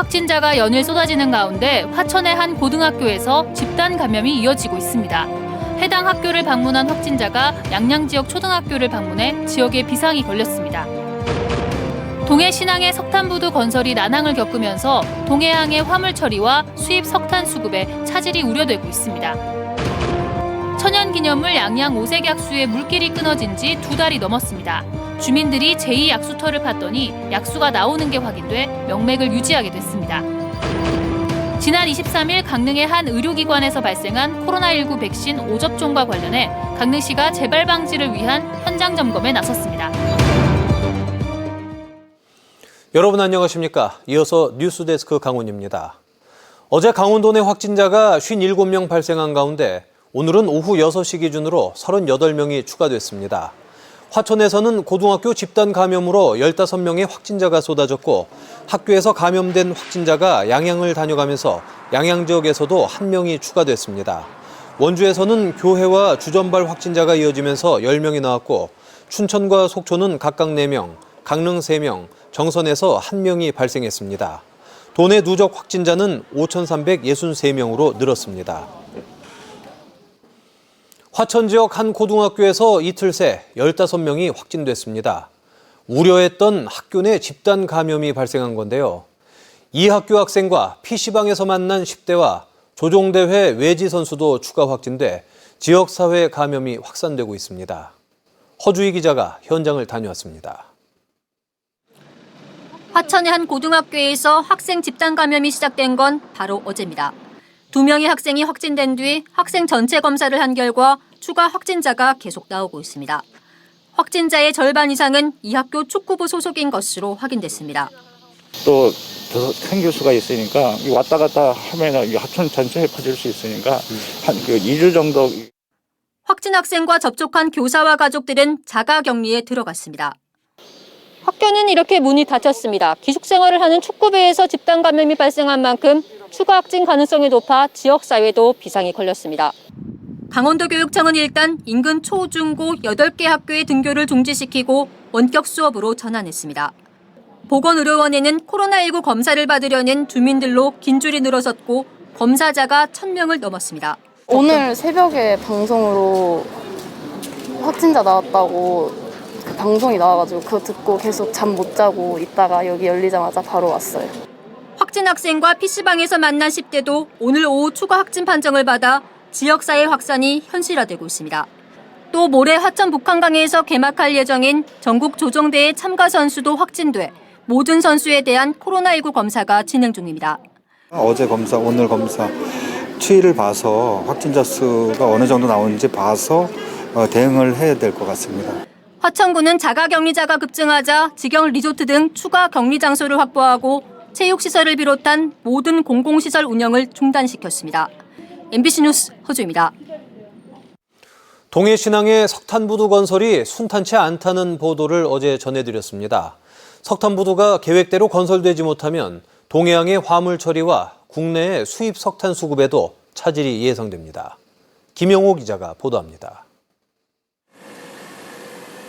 확진자가 연일 쏟아지는 가운데 화천의 한 고등학교에서 집단 감염이 이어지고 있습니다. 해당 학교를 방문한 확진자가 양양 지역 초등학교를 방문해 지역에 비상이 걸렸습니다. 동해 신항의 석탄부두 건설이 난항을 겪으면서 동해항의 화물 처리와 수입 석탄 수급에 차질이 우려되고 있습니다. 천연기념물 양양 오색 약수의 물길이 끊어진 지 두 달이 넘었습니다. 주민들이 제2 약수터를 팠더니 약수가 나오는 게 확인돼 명맥을 유지하게 됐습니다. 지난 23일 강릉의 한 의료기관에서 발생한 코로나19 백신 5접종과 관련해 강릉시가 재발 방지를 위한 현장 점검에 나섰습니다. 여러분 안녕하십니까? 이어서 뉴스데스크 강훈입니다. 어제 강원도 내 확진자가 57명 발생한 가운데 오늘은 오후 6시 기준으로 38명이 추가됐습니다. 화천에서는 고등학교 집단 감염으로 15명의 확진자가 쏟아졌고 학교에서 감염된 확진자가 양양을 다녀가면서 양양 지역에서도 한 명이 추가됐습니다. 원주에서는 교회와 주전발 확진자가 이어지면서 10명이 나왔고 춘천과 속초는 각각 4명, 강릉 3명, 정선에서 1명이 발생했습니다. 도내 누적 확진자는 5,363명으로 늘었습니다. 화천 지역 한 고등학교에서 이틀 새 15명이 확진됐습니다. 우려했던 학교 내 집단 감염이 발생한 건데요. 이 학교 학생과 PC방에서 만난 10대와 조종대회 외지 선수도 추가 확진돼 지역사회 감염이 확산되고 있습니다. 허주희 기자가 현장을 다녀왔습니다. 화천의 한 고등학교에서 학생 집단 감염이 시작된 건 바로 어제입니다. 두 명의 학생이 확진된 뒤 학생 전체 검사를 한 결과 추가 확진자가 계속 나오고 있습니다. 확진자의 절반 이상은 이 학교 축구부 소속인 것으로 확인됐습니다. 또더 생길 수가 있으니까 이 왔다 갔다 이 하천 전체에 퍼질 수 있으니까 한그 2주 정도 확진 학생과 접촉한 교사와 가족들은 자가 격리에 들어갔습니다. 학교는 이렇게 문이 닫혔습니다. 기숙 생활을 하는 축구부에서 집단 감염이 발생한 만큼 추가 확진 가능성이 높아 지역 사회도 비상이 걸렸습니다. 강원도 교육청은 일단 인근 초, 중, 고 8개 학교의 등교를 중지시키고 원격 수업으로 전환했습니다. 보건의료원에는 코로나19 검사를 받으려는 주민들로 긴 줄이 늘어섰고 검사자가 1000명을 넘었습니다. 오늘 새벽에 방송으로 확진자 나왔다고 그 방송이 나와가지고 그거 듣고 계속 잠 못 자고 있다가 여기 열리자마자 바로 왔어요. 확진 학생과 PC방에서 만난 10대도 오늘 오후 추가 확진 판정을 받아 지역사회 확산이 현실화되고 있습니다. 또 모레 화천 북한강에서 개막할 예정인 전국 조정대회 참가 선수도 확진돼 모든 선수에 대한 코로나19 검사가 진행 중입니다. 어제 검사, 오늘 검사 추이를 봐서 확진자 수가 어느 정도 나오는지 봐서 어, 대응을 해야 될 것 같습니다. 화천구는 자가 격리자가 급증하자 직영 리조트 등 추가 격리 장소를 확보하고 체육시설을 비롯한 모든 공공시설 운영을 중단시켰습니다. MBC 뉴스 허주입니다. 동해 신항의 석탄부두 건설이 순탄치 않다는 보도를 어제 전해드렸습니다. 석탄부두가 계획대로 건설되지 못하면 동해항의 화물 처리와 국내의 수입 석탄 수급에도 차질이 예상됩니다. 김영호 기자가 보도합니다.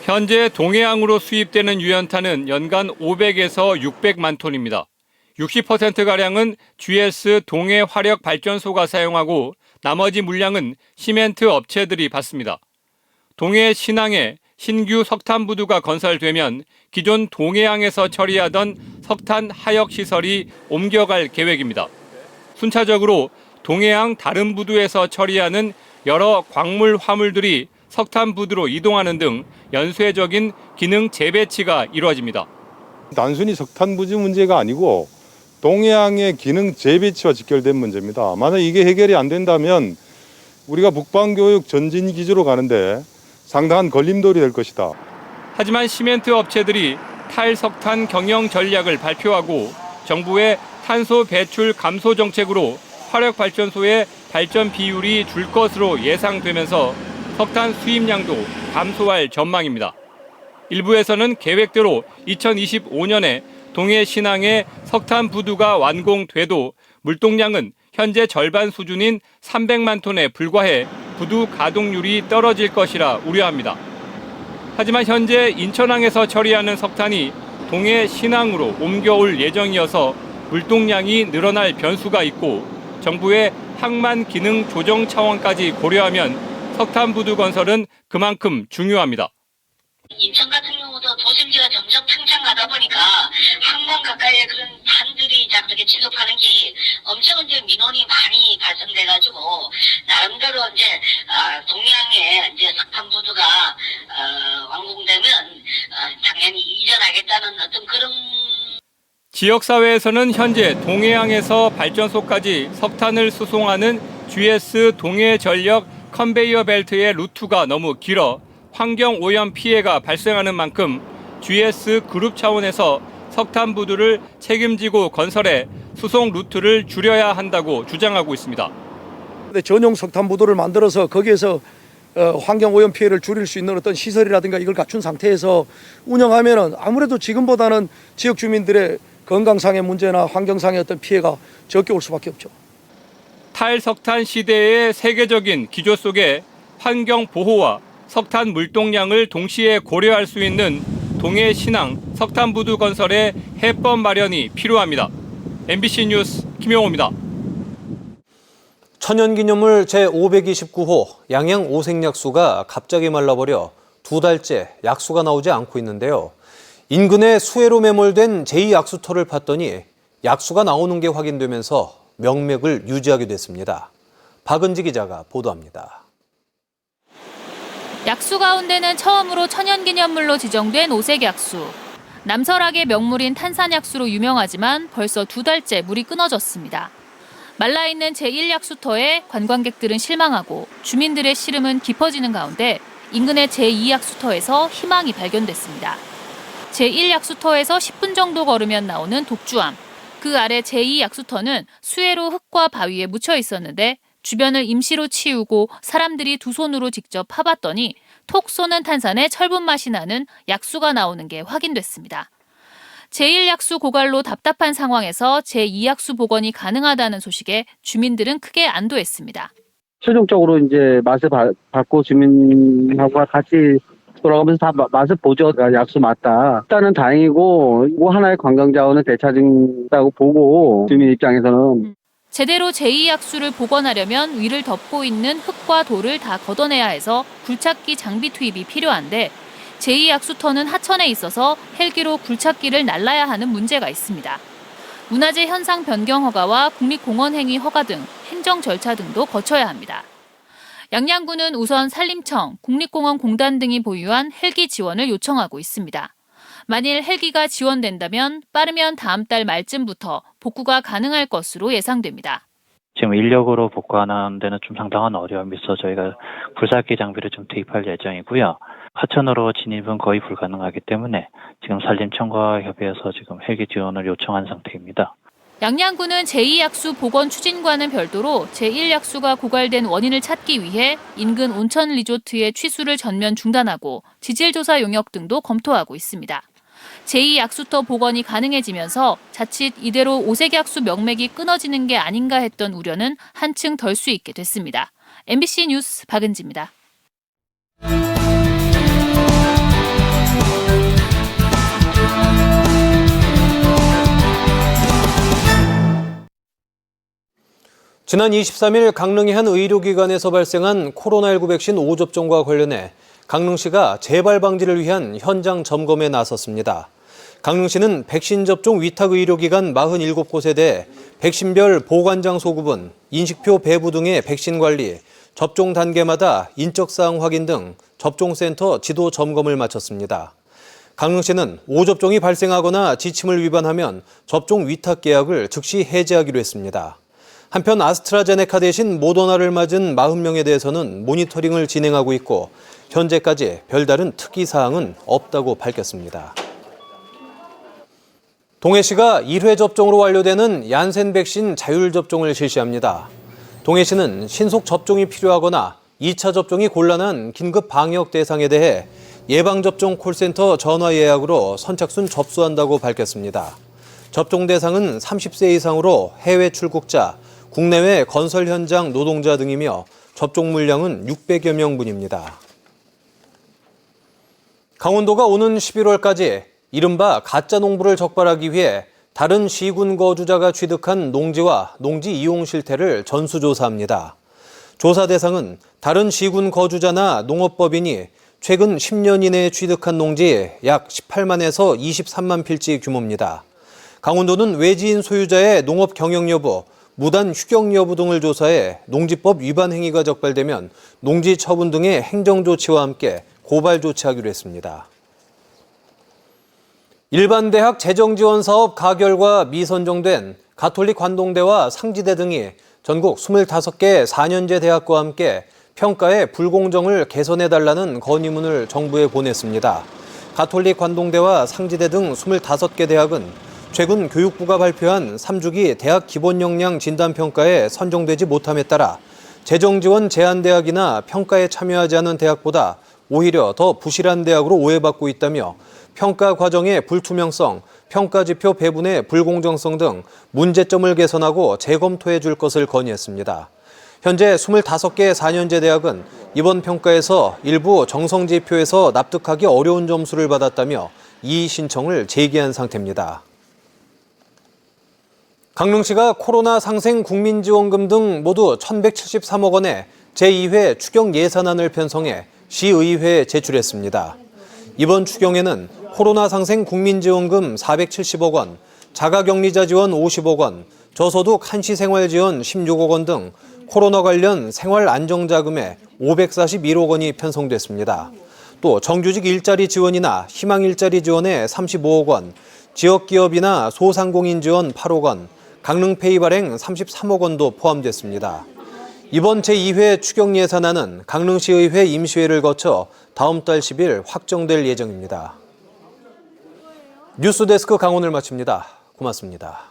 현재 동해항으로 수입되는 유연탄은 연간 500에서 600만 톤입니다. 60%가량은 GS 동해 화력 발전소가 사용하고 나머지 물량은 시멘트 업체들이 받습니다. 동해 신항에 신규 석탄 부두가 건설되면 기존 동해항에서 처리하던 석탄 하역 시설이 옮겨갈 계획입니다. 순차적으로 동해항 다른 부두에서 처리하는 여러 광물 화물들이 석탄 부두로 이동하는 등 연쇄적인 기능 재배치가 이루어집니다. 단순히 석탄 부지 문제가 아니고 동해항의 기능 재배치와 직결된 문제입니다. 만약 이게 해결이 안 된다면 우리가 북방교육 전진 기지로 가는데 상당한 걸림돌이 될 것이다. 하지만 시멘트 업체들이 탈석탄 경영 전략을 발표하고 정부의 탄소 배출 감소 정책으로 화력 발전소의 발전 비율이 줄 것으로 예상되면서 석탄 수입량도 감소할 전망입니다. 일부에서는 계획대로 2025년에 동해 신항의 석탄 부두가 완공돼도 물동량은 현재 절반 수준인 300만 톤에 불과해 부두 가동률이 떨어질 것이라 우려합니다. 하지만 현재 인천항에서 처리하는 석탄이 동해 신항으로 옮겨올 예정이어서 물동량이 늘어날 변수가 있고 정부의 항만 기능 조정 차원까지 고려하면 석탄 부두 건설은 그만큼 중요합니다. 인천 같은 경우도 도심지가 점점 팽창하다 보니까 항만 가까이에 그런 판들이 자 그렇게 취급하는 게 엄청 이제 민원이 많이 발생돼가지고 나름대로 이제 아, 동양에 이제 석탄부두가 어, 완공되면 어, 당연히 이전하겠다는 어떤 그런 지역사회에서는 현재 동해항에서 발전소까지 석탄을 수송하는 GS 동해전력 컨베이어 벨트의 루트가 너무 길어 환경 오염 피해가 발생하는 만큼 GS 그룹 차원에서 석탄 부두를 책임지고 건설해 수송 루트를 줄여야 한다고 주장하고 있습니다. 전용 석탄 부도를 만들어서 거기에서 어, 환경 오염 피해를 줄일 수 있는 어떤 시설이라든가 이걸 갖춘 상태에서 운영하면은 아무래도 지금보다는 지역 주민들의 건강상의 문제나 환경상의 어떤 피해가 적게 올 수밖에 없죠. 탈석탄 시대의 세계적인 기조 속에 환경 보호와 석탄 물동량을 동시에 고려할 수 있는 동해 신항 석탄 부두 건설의 해법 마련이 필요합니다. MBC 뉴스 김영호입니다. 천연기념물 제529호 양양 오색약수가 갑자기 말라버려 두 달째 약수가 나오지 않고 있는데요. 인근에 수해로 매몰된 제2약수터를 팠더니 약수가 나오는 게 확인되면서 명맥을 유지하게 됐습니다. 박은지 기자가 보도합니다. 약수 가운데는 처음으로 천연기념물로 지정된 오색 약수. 남설악의 명물인 탄산약수로 유명하지만 벌써 두 달째 물이 끊어졌습니다. 말라있는 제1약수터에 관광객들은 실망하고 주민들의 시름은 깊어지는 가운데 인근의 제2약수터에서 희망이 발견됐습니다. 제1약수터에서 10분 정도 걸으면 나오는 독주암. 그 아래 제2약수터는 수해로 흙과 바위에 묻혀 있었는데 주변을 임시로 치우고 사람들이 두 손으로 직접 파봤더니 톡 쏘는 탄산에 철분 맛이 나는 약수가 나오는 게 확인됐습니다. 제1약수 고갈로 답답한 상황에서 제2약수 복원이 가능하다는 소식에 주민들은 크게 안도했습니다. 최종적으로 이제 맛을 봐- 받고 주민하고 같이 돌아가면서 다 마- 맛을 보죠. 아, 약수 맞다. 일단은 다행이고 이거 하나의 관광 자원을 되찾은다고 보고 주민 입장에서는 제대로 제2약수를 복원하려면 위를 덮고 있는 흙과 돌을 다 걷어내야 해서 굴착기 장비 투입이 필요한데 제2약수터는 하천에 있어서 헬기로 굴착기를 날라야 하는 문제가 있습니다. 문화재 현상 변경 허가와 국립공원 행위 허가 등 행정 절차 등도 거쳐야 합니다. 양양구는 우선 산림청, 국립공원 공단 등이 보유한 헬기 지원을 요청하고 있습니다. 만일 헬기가 지원된다면 빠르면 다음 달 말쯤부터 복구가 가능할 것으로 예상됩니다. 지금 인력으로 복구하는 데는 좀 상당한 어려움이 있어 저희가 굴삭기 장비를 좀 투입할 예정이고요. 하천으로 진입은 거의 불가능하기 때문에 지금 산림청과 협의해서 지금 헬기 지원을 요청한 상태입니다. 양양구는 제2약수 복원 추진과는 별도로 제1약수가 고갈된 원인을 찾기 위해 인근 온천 리조트의 취수를 전면 중단하고 지질조사 용역 등도 검토하고 있습니다. 제2약수터 복원이 가능해지면서 자칫 이대로 오색 약수 명맥이 끊어지는 게 아닌가 했던 우려는 한층 덜 수 있게 됐습니다. MBC 뉴스 박은지입니다. 지난 23일 강릉의 한 의료기관에서 발생한 코로나19 백신 5접종과 관련해 강릉시가 재발 방지를 위한 현장 점검에 나섰습니다. 강릉시는 백신 접종 위탁 의료기관 47곳에 대해 백신별 보관장 소 구분, 인식표 배부 등의 백신 관리, 접종 단계마다 인적사항 확인 등 접종센터 지도 점검을 마쳤습니다. 강릉시는 5접종이 발생하거나 지침을 위반하면 접종 위탁 계약을 즉시 해지하기로 했습니다. 한편 아스트라제네카 대신 모더나를 맞은 40명에 대해서는 모니터링을 진행하고 있고 현재까지 별다른 특이 사항은 없다고 밝혔습니다. 동해시가 1회 접종으로 완료되는 얀센 백신 자율 접종을 실시합니다. 동해시는 신속 접종이 필요하거나 2차 접종이 곤란한 긴급 방역 대상에 대해 예방접종 콜센터 전화 예약으로 선착순 접수한다고 밝혔습니다. 접종 대상은 30세 이상으로 해외 출국자, 국내외 건설 현장 노동자 등이며 접종 물량은 600여 명분입니다. 강원도가 오는 11월까지 이른바 가짜 농부를 적발하기 위해 다른 시군 거주자가 취득한 농지와 농지 이용 실태를 전수조사합니다. 조사 대상은 다른 시군 거주자나 농업법인이 최근 10년 이내에 취득한 농지 약 18만에서 23만 필지 규모입니다. 강원도는 외지인 소유자의 농업 경영 여부, 무단 휴경 여부 등을 조사해 농지법 위반 행위가 적발되면 농지 처분 등의 행정 조치와 함께 고발 조치하기로 했습니다. 일반 대학 재정 지원 사업 가결과 미선정된 가톨릭 관동대와 상지대 등이 전국 25개 4년제 대학과 함께 평가의 불공정을 개선해 달라는 건의문을 정부에 보냈습니다. 가톨릭 관동대와 상지대 등 25개 대학은 최근 교육부가 발표한 3주기 대학 기본 역량 진단 평가에 선정되지 못함에 따라 재정 지원 제한 대학이나 평가에 참여하지 않은 대학보다 오히려 더 부실한 대학으로 오해받고 있다며 평가 과정의 불투명성, 평가 지표 배분의 불공정성 등 문제점을 개선하고 재검토해 줄 것을 건의했습니다. 현재 25개 4년제 대학은 이번 평가에서 일부 정성 지표에서 납득하기 어려운 점수를 받았다며 이의 신청을 제기한 상태입니다. 강릉시가 코로나 상생 국민지원금 등 모두 1,173억 원의 제2회 추경 예산안을 편성해 시의회에 제출했습니다. 이번 추경에는 코로나 상생 국민지원금 470억 원, 자가격리자 지원 50억 원, 저소득 한시 생활 지원 16억 원 등 코로나 관련 생활 안정자금에 541억 원이 편성됐습니다. 또 정규직 일자리 지원이나 희망 일자리 지원에 35억 원, 지역기업이나 소상공인 지원 8억 원, 강릉페이 발행 33억 원도 포함됐습니다. 이번 제2회 추경 예산안은 강릉시의회 임시회를 거쳐 다음 달 10일 확정될 예정입니다. 뉴스데스크 강원을 마칩니다. 고맙습니다.